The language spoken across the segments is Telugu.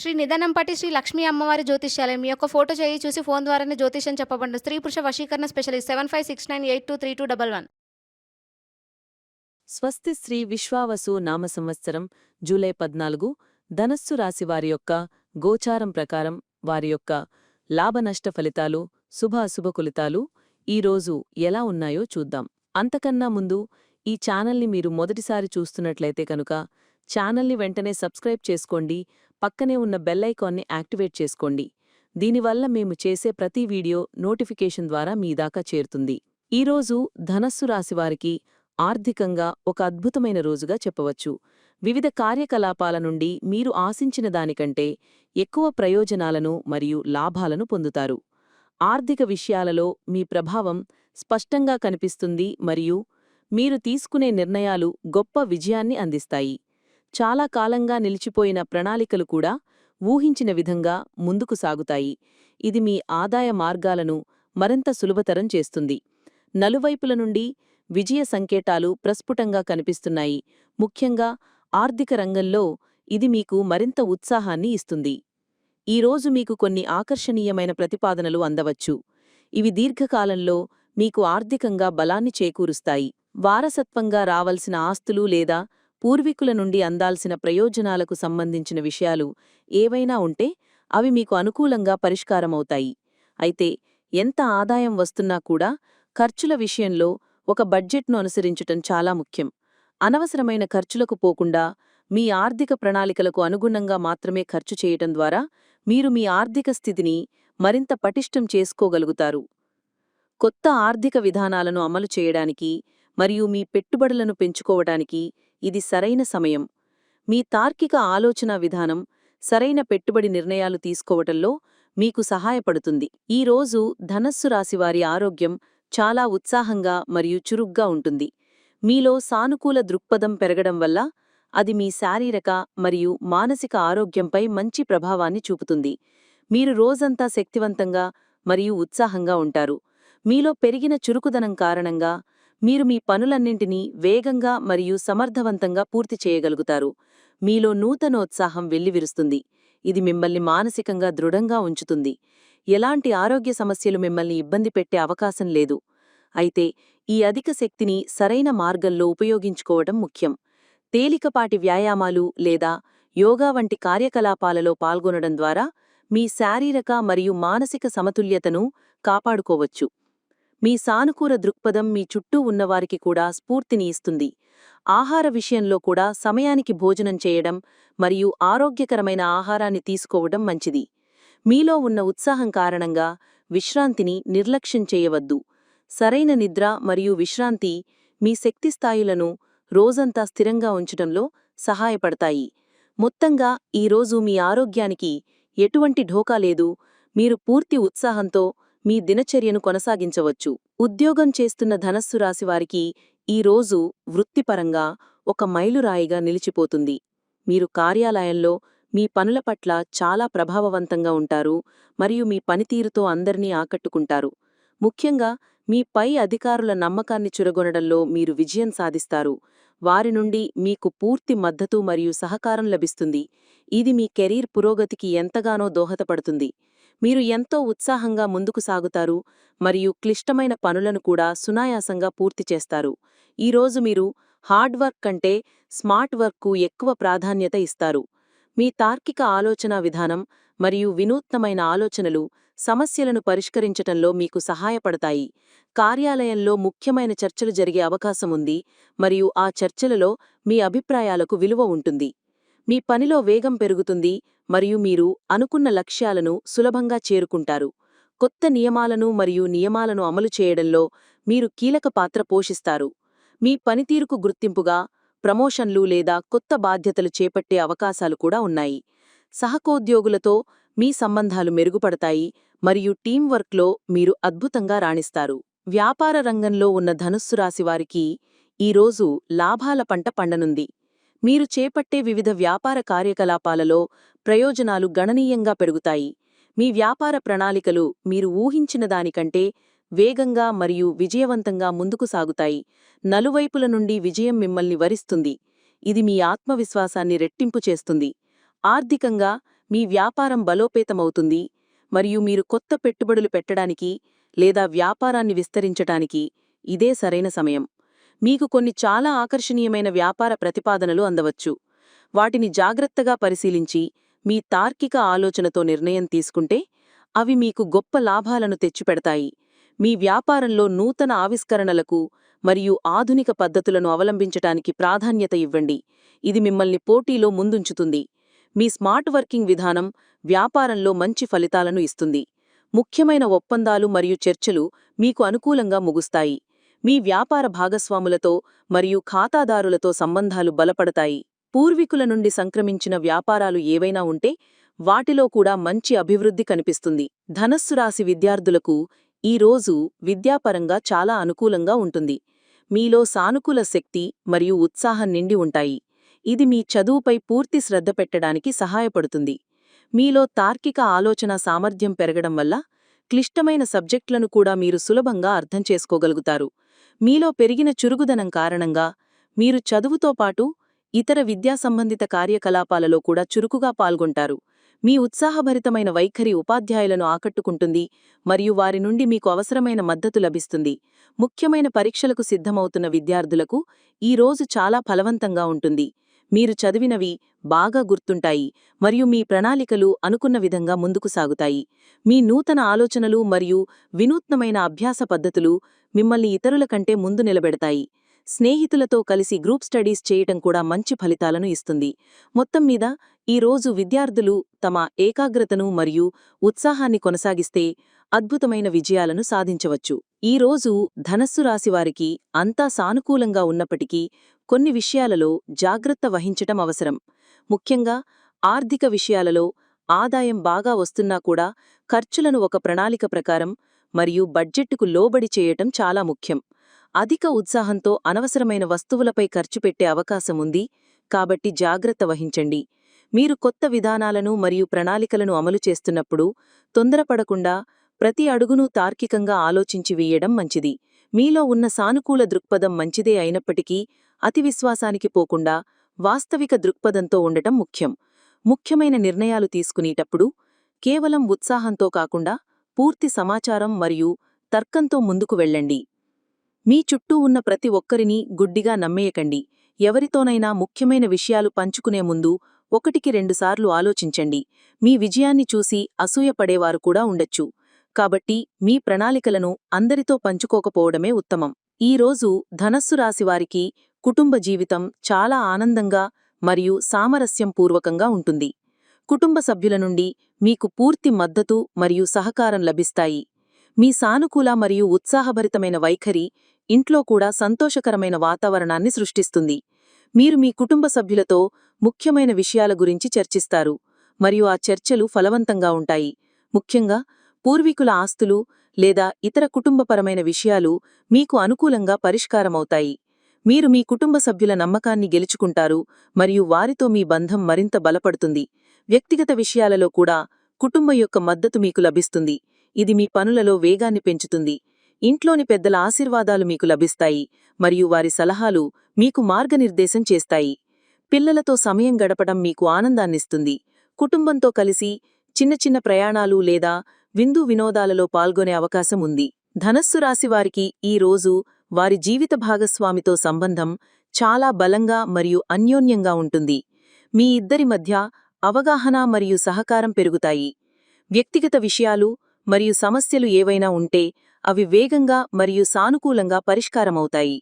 శ్రీ నిధనంపటి శ్రీ లక్ష్మీ అమ్మవారి జ్యోతిష్యాలయం. మీ యొక్క ఫోటో చేయి చూసి ఫోన్ ద్వారానే జ్యోతిష్యం చెప్పబడి స్త్రీ పురుష వశీకరణ specialist seven five six nine eight two three two double one. స్వస్తి శ్రీ విశ్వావసు నామ సంవత్సరం జూలై పద్నాలుగు. ధనస్సు రాశి వారి యొక్క గోచారం ప్రకారం వారి యొక్క లాభనష్ట ఫలితాలు శుభ అశుభ ఫలితాలు ఈరోజు ఎలా ఉన్నాయో చూద్దాం. అంతకన్నా ముందు ఈ ఛానల్ని మీరు మొదటిసారి చూస్తున్నట్లయితే కనుక ఛానల్ని వెంటనే సబ్స్క్రైబ్ చేసుకోండి. పక్కనే ఉన్న బెల్లైకాన్ని యాక్టివేట్ చేసుకోండి. దీనివల్ల మేము చేసే ప్రతి వీడియో నోటిఫికేషన్ ద్వారా మీ దాకా చేరుతుంది. ఈరోజు ధనస్సు రాశివారికి ఆర్థికంగా ఒక అద్భుతమైన రోజుగా చెప్పవచ్చు. వివిధ కార్యకలాపాల నుండి మీరు ఆశించిన దానికంటే ఎక్కువ ప్రయోజనాలను మరియు లాభాలను పొందుతారు. ఆర్థిక విషయాలలో మీ ప్రభావం స్పష్టంగా కనిపిస్తుంది మరియు మీరు తీసుకునే నిర్ణయాలు గొప్ప విజయాన్ని అందిస్తాయి. చాలా కాలంగా నిలిచిపోయిన ప్రణాళికలు కూడా ఊహించిన విధంగా ముందుకు సాగుతాయి. ఇది మీ ఆదాయ మార్గాలను మరింత సులభతరం చేస్తుంది. నలువైపుల నుండి విజయ సంకేతాలు ప్రస్ఫుటంగా కనిపిస్తున్నాయి. ముఖ్యంగా ఆర్థిక రంగంలో ఇది మీకు మరింత ఉత్సాహాన్ని ఇస్తుంది. ఈరోజు మీకు కొన్ని ఆకర్షణీయమైన ప్రతిపాదనలు అందవచ్చు. ఇవి దీర్ఘకాలంలో మీకు ఆర్థికంగా బలాన్ని చేకూరుస్తాయి. వారసత్వంగా రావలసిన ఆస్తులు లేదా పూర్వీకుల నుండి అందాల్సిన ప్రయోజనాలకు సంబంధించిన విషయాలు ఏవైనా ఉంటే అవి మీకు అనుకూలంగా పరిష్కారమవుతాయి. అయితే ఎంత ఆదాయం వస్తున్నా కూడా ఖర్చుల విషయంలో ఒక బడ్జెట్ను అనుసరించటం చాలా ముఖ్యం. అనవసరమైన ఖర్చులకు పోకుండా మీ ఆర్థిక ప్రణాళికలకు అనుగుణంగా మాత్రమే ఖర్చు చేయటం ద్వారా మీరు మీ ఆర్థిక స్థితిని మరింత పటిష్టం చేసుకోగలుగుతారు. కొత్త ఆర్థిక విధానాలను అమలు చేయడానికి మరియు మీ పెట్టుబడులను పెంచుకోవటానికి ఇది సరైన సమయం. మీ తార్కిక ఆలోచనా విధానం సరైన పెట్టుబడి నిర్ణయాలు తీసుకోవటంలో మీకు సహాయపడుతుంది. ఈ రోజు ధనస్సు రాశివారి ఆరోగ్యం చాలా ఉత్సాహంగా మరియు చురుగ్గా ఉంటుంది. మీలో సానుకూల దృక్పథం పెరగడం వల్ల అది మీ శారీరక మరియు మానసిక ఆరోగ్యంపై మంచి ప్రభావాన్ని చూపుతుంది. మీరు రోజంతా శక్తివంతంగా మరియు ఉత్సాహంగా ఉంటారు. మీలో పెరిగిన చురుకుదనం కారణంగా మీరు మీ పనులన్నింటినీ వేగంగా మరియు సమర్థవంతంగా పూర్తి చేయగలుగుతారు. మీలో నూతనోత్సాహం వెల్లివిరుస్తుంది. ఇది మిమ్మల్ని మానసికంగా దృఢంగా ఉంచుతుంది. ఎలాంటి ఆరోగ్య సమస్యలు మిమ్మల్ని ఇబ్బంది పెట్టే అవకాశం లేదు. అయితే ఈ అధిక శక్తిని సరైన మార్గంలో ఉపయోగించుకోవడం ముఖ్యం. తేలికపాటి వ్యాయామాలు లేదా యోగా వంటి కార్యకలాపాలలో పాల్గొనడం ద్వారా మీ శారీరక మరియు మానసిక సమతుల్యతను కాపాడుకోవచ్చు. మీ సానుకూల దృక్పథం మీ చుట్టూ ఉన్నవారికి కూడా స్ఫూర్తిని ఇస్తుంది. ఆహార విషయంలో కూడా సమయానికి భోజనం చేయడం మరియు ఆరోగ్యకరమైన ఆహారాన్ని తీసుకోవడం మంచిది. మీలో ఉన్న ఉత్సాహం కారణంగా విశ్రాంతిని నిర్లక్ష్యం చేయవద్దు. సరైన నిద్ర మరియు విశ్రాంతి మీ శక్తి స్థాయిలను రోజంతా స్థిరంగా ఉంచడంలో సహాయపడతాయి. మొత్తంగా ఈరోజు మీ ఆరోగ్యానికి ఎటువంటి ఢోకా లేదు. మీరు పూర్తి ఉత్సాహంతో మీ దినచర్యను కొనసాగించవచ్చు. ఉద్యోగం చేస్తున్న ధనస్సు రాశివారికి ఈ రోజు వృత్తిపరంగా ఒక మైలురాయిగా నిలిచిపోతుంది. మీరు కార్యాలయంలో మీ పనుల పట్ల చాలా ప్రభావవంతంగా ఉంటారు. మరియు మీ పనితీరుతో అందరినీ ఆకట్టుకుంటారు. ముఖ్యంగా మీ పై అధికారుల నమ్మకాన్ని చురగొనడంలో మీరు విజయం సాధిస్తారు. వారి నుండి మీకు పూర్తి మద్దతు మరియు సహకారం లభిస్తుంది. ఇది మీ కెరీర్ పురోగతికి ఎంతగానో దోహదపడుతుంది. మీరు ఎంతో ఉత్సాహంగా ముందుకు సాగుతారు మరియు క్లిష్టమైన పనులను కూడా సునాయాసంగా పూర్తి చేస్తారు. ఈరోజు మీరు హార్డ్ వర్క్ కంటే స్మార్ట్ వర్క్కు ఎక్కువ ప్రాధాన్యత ఇస్తారు. మీ తార్కిక ఆలోచనా విధానం మరియు వినూత్నమైన ఆలోచనలు సమస్యలను పరిష్కరించటంలో మీకు సహాయపడతాయి. కార్యాలయంలో ముఖ్యమైన చర్చలు జరిగే అవకాశం ఉంది మరియు ఆ చర్చలలో మీ అభిప్రాయాలకు విలువ ఉంటుంది. మీ పనిలో వేగం పెరుగుతుంది మరియు మీరు అనుకున్న లక్ష్యాలను సులభంగా చేరుకుంటారు. కొత్త నియమాలను మరియు నియమాలను అమలు చేయడంలో మీరు కీలక పాత్ర పోషిస్తారు. మీ పనితీరుకు గుర్తింపుగా ప్రమోషన్లు లేదా కొత్త బాధ్యతలు చేపట్టే అవకాశాలు కూడా ఉన్నాయి. సహకోద్యోగులతో మీ సంబంధాలు మెరుగుపడతాయి మరియు టీం వర్క్లో మీరు అద్భుతంగా రాణిస్తారు. వ్యాపార రంగంలో ఉన్న ధనుస్సు రాశివారికి ఈరోజు లాభాల పంట పండనుంది. మీరు చేపట్టే వివిధ వ్యాపార కార్యకలాపాలలో ప్రయోజనాలు గణనీయంగా పెరుగుతాయి. మీ వ్యాపార ప్రణాళికలు మీరు ఊహించిన దానికంటే వేగంగా మరియు విజయవంతంగా ముందుకు సాగుతాయి. నలువైపుల నుండి విజయం మిమ్మల్ని వరిస్తుంది. ఇది మీ ఆత్మవిశ్వాసాన్ని రెట్టింపు చేస్తుంది. ఆర్థికంగా మీ వ్యాపారం బలోపేతమవుతుంది. మరియు మీరు కొత్త పెట్టుబడులు పెట్టడానికి లేదా వ్యాపారాన్ని విస్తరించటానికి ఇదే సరైన సమయం. మీకు కొన్ని చాలా ఆకర్షణీయమైన వ్యాపార ప్రతిపాదనలు అందవచ్చు. వాటిని జాగ్రత్తగా పరిశీలించి మీ తార్కిక ఆలోచనతో నిర్ణయం తీసుకుంటే అవి మీకు గొప్ప లాభాలను తెచ్చిపెడతాయి. మీ వ్యాపారంలో నూతన ఆవిష్కరణలకు మరియు ఆధునిక పద్ధతులను అవలంబించటానికి ప్రాధాన్యత ఇవ్వండి. ఇది మిమ్మల్ని పోటీలో ముందుంచుతుంది. మీ స్మార్ట్ వర్కింగ్ విధానం వ్యాపారంలో మంచి ఫలితాలను ఇస్తుంది. ముఖ్యమైన ఒప్పందాలు మరియు చర్చలు మీకు అనుకూలంగా ముగుస్తాయి. మీ వ్యాపార భాగస్వాములతో మరియు ఖాతాదారులతో సంబంధాలు బలపడతాయి. పూర్వీకుల నుండి సంక్రమించిన వ్యాపారాలు ఏవైనా ఉంటే వాటిలో కూడా మంచి అభివృద్ధి కనిపిస్తుంది. ధనస్సు రాశి విద్యార్థులకు ఈ రోజు విద్యాపరంగా చాలా అనుకూలంగా ఉంటుంది. మీలో సానుకూల శక్తి మరియు ఉత్సాహం నిండి ఉంటాయి. ఇది మీ చదువుపై పూర్తి శ్రద్ధ పెట్టడానికి సహాయపడుతుంది. మీలో తార్కిక ఆలోచన సామర్థ్యం పెరగడం వల్ల క్లిష్టమైన సబ్జెక్టులను కూడా మీరు సులభంగా అర్థం చేసుకోగలుగుతారు. మీలో పెరిగిన చురుగుదనం కారణంగా మీరు చదువుతో పాటు ఇతర విద్యా సంబంధిత కార్యకలాపాలలో కూడా చురుకుగా పాల్గొంటారు. మీ ఉత్సాహభరితమైన వైఖరి ఉపాధ్యాయులను ఆకట్టుకుంటుంది మరియు వారి నుండి మీకు అవసరమైన మద్దతు లభిస్తుంది. ముఖ్యమైన పరీక్షలకు సిద్ధమవుతున్న విద్యార్థులకు ఈ రోజు చాలా ఫలవంతంగా ఉంటుంది. మీరు చదివినవి బాగా గుర్తుంటాయి మరియు మీ ప్రణాళికలు అనుకున్న విధంగా ముందుకు సాగుతాయి. మీ నూతన ఆలోచనలు మరియు వినూత్నమైన అభ్యాస పద్ధతులు మిమ్మల్ని ఇతరుల కంటే ముందు నిలబెడతాయి. స్నేహితులతో కలిసి గ్రూప్ స్టడీస్ చేయటం కూడా మంచి ఫలితాలను ఇస్తుంది. మొత్తం మీద ఈ రోజు విద్యార్థులు తమ ఏకాగ్రతను మరియు ఉత్సాహాన్ని కొనసాగిస్తే అద్భుతమైన విజయాలను సాధించవచ్చు. ఈ రోజు ధనస్సు రాశివారికి అంతా సానుకూలంగా ఉన్నప్పటికీ కొన్ని విషయాలలో జాగ్రత్త వహించటం అవసరం. ముఖ్యంగా ఆర్థిక విషయాలలో ఆదాయం బాగా వస్తున్నా కూడా ఖర్చులను ఒక ప్రణాళిక ప్రకారం మరియు బడ్జెట్టుకు లోబడి చేయటం చాలా ముఖ్యం. అధిక ఉత్సాహంతో అనవసరమైన వస్తువులపై ఖర్చు పెట్టే అవకాశం ఉంది కాబట్టి జాగ్రత్త వహించండి. మీరు కొత్త విధానాలను మరియు ప్రణాళికలను అమలు చేస్తున్నప్పుడు తొందరపడకుండా ప్రతి అడుగును తార్కికంగా ఆలోచించి వేయడం మంచిది. మీలో ఉన్న సానుకూల దృక్పథం మంచిదే అయినప్పటికీ అతి విశ్వాసానికి పోకుండా వాస్తవిక దృక్పథంతో ఉండటం ముఖ్యం. ముఖ్యమైన నిర్ణయాలు తీసుకునేటప్పుడు కేవలం ఉత్సాహంతో కాకుండా పూర్తి సమాచారం మరియు తర్కంతో ముందుకు వెళ్ళండి. మీ చుట్టూ ఉన్న ప్రతి ఒక్కరినీ గుడ్డిగా నమ్మేయకండి. ఎవరితోనైనా ముఖ్యమైన విషయాలు పంచుకునే ముందు ఒకటికి రెండుసార్లు ఆలోచించండి. మీ విజయాన్ని చూసి అసూయపడేవారు కూడా ఉండొచ్చు. కాబట్టి మీ ప్రణాళికలను అందరితో పంచుకోకపోవడమే ఉత్తమం. ఈ రోజు ధనస్సు రాశివారికి కుటుంబ జీవితం చాలా ఆనందంగా మరియు సామరస్యం పూర్వకంగా ఉంటుంది. కుటుంబ సభ్యుల నుండి మీకు పూర్తి మద్దతు మరియు సహకారం లభిస్తాయి. మీ సానుకూల మరియు ఉత్సాహభరితమైన వైఖరి ఇంట్లో కూడా సంతోషకరమైన వాతావరణాన్ని సృష్టిస్తుంది. మీరు మీ కుటుంబ సభ్యులతో ముఖ్యమైన విషయాల గురించి చర్చిస్తారు మరియు ఆ చర్చలు ఫలవంతంగా ఉంటాయి. ముఖ్యంగా పూర్వీకుల ఆస్తులు లేదా ఇతర కుటుంబపరమైన విషయాలు మీకు అనుకూలంగా పరిష్కారమవుతాయి. మీరు మీ కుటుంబ సభ్యుల నమ్మకాన్ని గెలుచుకుంటారు మరియు వారితో మీ బంధం మరింత బలపడుతుంది. వ్యక్తిగత విషయాలలో కూడా కుటుంబం యొక్క మద్దతు మీకు లభిస్తుంది. ఇది మీ పనులలో వేగాన్ని పెంచుతుంది. ఇంట్లోని పెద్దల ఆశీర్వాదాలు మీకు లభిస్తాయి. మరియు వారి సలహాలు మీకు మార్గనిర్దేశం చేస్తాయి. పిల్లలతో సమయం గడపడం మీకు ఆనందాన్నిస్తుంది. కుటుంబంతో కలిసి చిన్న చిన్న ప్రయాణాలు లేదా విందు వినోదాలలో పాల్గొనే అవకాశం ఉంది. ధనస్సు రాశివారికి ఈ రోజు వారి జీవిత భాగస్వామితో సంబంధం చాలా బలంగా మరియు అన్యోన్యంగా ఉంటుంది. మీ ఇద్దరి మధ్య అవగాహన మరియు సహకారం పెరుగుతాయి. వ్యక్తిగత విషయాలు మరియు సమస్యలు ఏవైనా ఉంటే అవి వేగంగా మరియు సానుకూలంగా పరిష్కారమవుతాయి.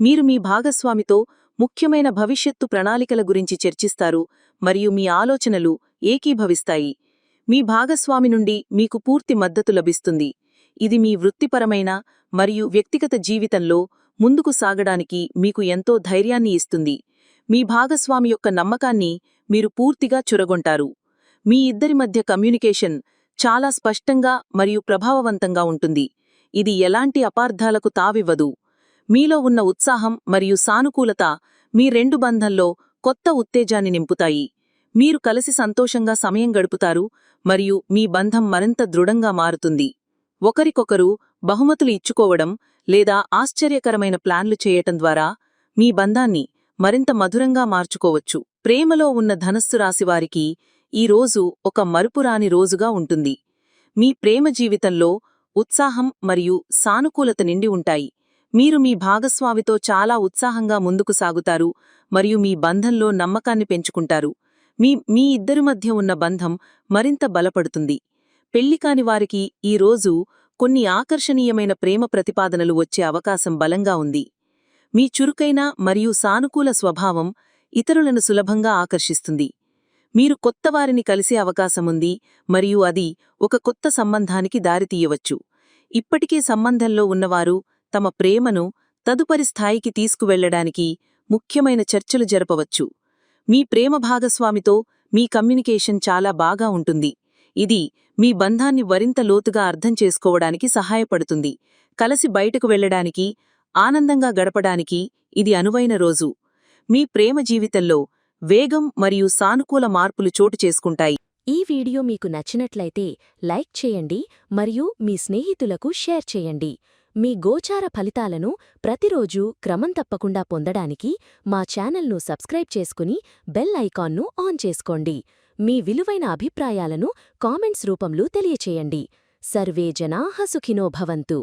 మీరు మీ భాగస్వామితో ముఖ్యమైన భవిష్యత్తు ప్రణాళికల గురించి చర్చిస్తారు మరియు మీ ఆలోచనలు ఏకీభవిస్తాయి. మీ భాగస్వామి నుండి మీకు పూర్తి మద్దతు లభిస్తుంది. ఇది మీ వృత్తిపరమైన మరియు వ్యక్తిగత జీవితంలో ముందుకు సాగడానికి మీకు ఎంతో ధైర్యాన్ని ఇస్తుంది. మీ భాగస్వామి యొక్క నమ్మకాన్ని మీరు పూర్తిగా చురగొంటారు. మీ ఇద్దరి మధ్య కమ్యూనికేషన్ చాలా స్పష్టంగా మరియు ప్రభావవంతంగా ఉంటుంది. ఇది ఎలాంటి అపార్థాలకు తావివ్వదు. మీలో ఉన్న ఉత్సాహం మరియు సానుకూలత మీ రెండు బంధంలో కొత్త ఉత్తేజాన్ని నింపుతాయి. మీరు కలిసి సంతోషంగా సమయం గడుపుతారు మరియు మీ బంధం మరింత దృఢంగా మారుతుంది. ఒకరికొకరు బహుమతులు ఇచ్చుకోవడం లేదా ఆశ్చర్యకరమైన ప్లాన్లు చేయటం ద్వారా మీ బంధాన్ని మరింత మధురంగా మార్చుకోవచ్చు. ప్రేమలో ఉన్న ధనస్సు రాశివారికి ఈ రోజు ఒక మరుపురాని రోజుగా ఉంటుంది. మీ ప్రేమ జీవితంలో ఉత్సాహం మరియు సానుకూలత నిండి ఉంటాయి. మీరు మీ భాగస్వామితో చాలా ఉత్సాహంగా ముందుకు సాగుతారు మరియు మీ బంధంలో నమ్మకాన్ని పెంచుకుంటారు. మీ మీ ఇద్దరి మధ్య ఉన్న బంధం మరింత బలపడుతుంది. పెళ్ళికాని వారికి ఈ రోజు కొన్ని ఆకర్షణీయమైన ప్రేమ ప్రతిపాదనలు వచ్చే అవకాశం బలంగా ఉంది. మీ చురుకైన మరియు సానుకూల స్వభావం ఇతరులను సులభంగా ఆకర్షిస్తుంది. మీరు కొత్తవారిని కలిసే అవకాశముంది మరియు అది ఒక కొత్త సంబంధానికి దారితీయవచ్చు ఇప్పటికే సంబంధంలో ఉన్నవారు తమ ప్రేమను తదుపరి స్థాయికి తీసుకువెళ్ళడానికి ముఖ్యమైన చర్చలు జరపవచ్చు. మీ ప్రేమ భాగస్వామితో మీ కమ్యూనికేషన్ చాలా బాగా ఉంటుంది. ఇది మీ బంధాన్ని మరింత లోతుగా అర్థం చేసుకోవడానికి సహాయపడుతుంది. కలసి బయటకు వెళ్ళడానికి ఆనందంగా గడపడానికి ఇది అనువైన రోజు. మీ ప్రేమ జీవితంలో వేగం మరియు సానుకూల మార్పులు చోటు చేసుకుంటాయి. ఈ వీడియో మీకు నచ్చినట్లయితే లైక్ చేయండి మరియు మీ స్నేహితులకు షేర్ చేయండి. మీ గోచార ఫలితాలను ప్రతిరోజు క్రమం తప్పకుండా పొందడానికి మా ఛానల్ను సబ్స్క్రైబ్ చేసుకుని బెల్ ఐకాన్ను ఆన్ చేసుకోండి. మీ విలువైన అభిప్రాయాలను కామెంట్స్ రూపంలో తెలియచేయండి. సర్వే జనాః సుఖినో భవంతు.